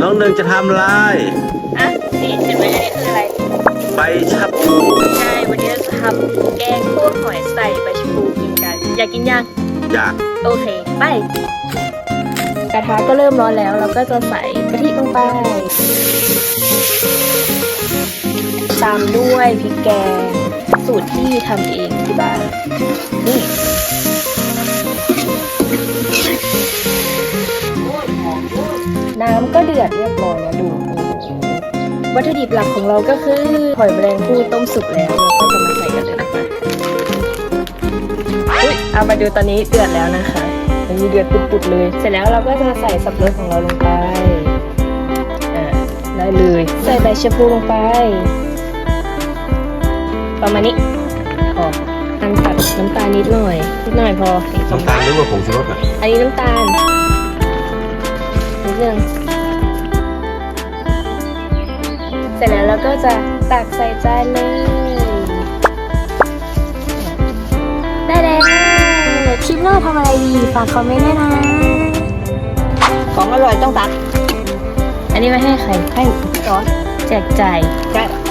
น้องหนึ่งจะทำอะไรอะนี่เห็นไหมอันนี้คืออะไร ใบชะพูใช่ วันนี้เราจะทำแกงคั่วหอยใส่ใบชะพูกินกัน อยากกินยัง อยาก โอเค ไป กระทะก็เริ่มร้อนแล้ว เราก็จะใส่กะทิลงไป ตามด้วยพริกแกง สูตรที่ทำเองที่บ้าน นี่ ดือดเรียบร้อยแล้วดูโอ้โหวัตถุดิบหลักของเราก็คือหอยแมลงภู่ต้มสุกแล้วเราก็จะมาใส่กันเลยนะคะอุ้ยเอามาดูตอนนี้เดือดแล้วนะคะมันมีเดือดปุดๆเลย เสร็จแล้วเราก็จะใส่สับปะรดของเราลงไปอ่าได้เลยใส่ใบชะพูลงไป ประมาณนี้พอน้ำตัดน้ำตาลนิดหน่อยนิดหน่อยพอน้ำตาลหรือว่าผงชูรสอะอันนี้น้ำตาลนิดนึง ก็จะตักใส่จานเลยได้แล้วคลิปหน้าทำอะไรดีฝากคอมเมนต์ด้วยนะ ของอร่อยต้องตัก อันนี้ไม่ให้ใครให้ร้อนแจกจ่าย ใช่ร้อยร้อย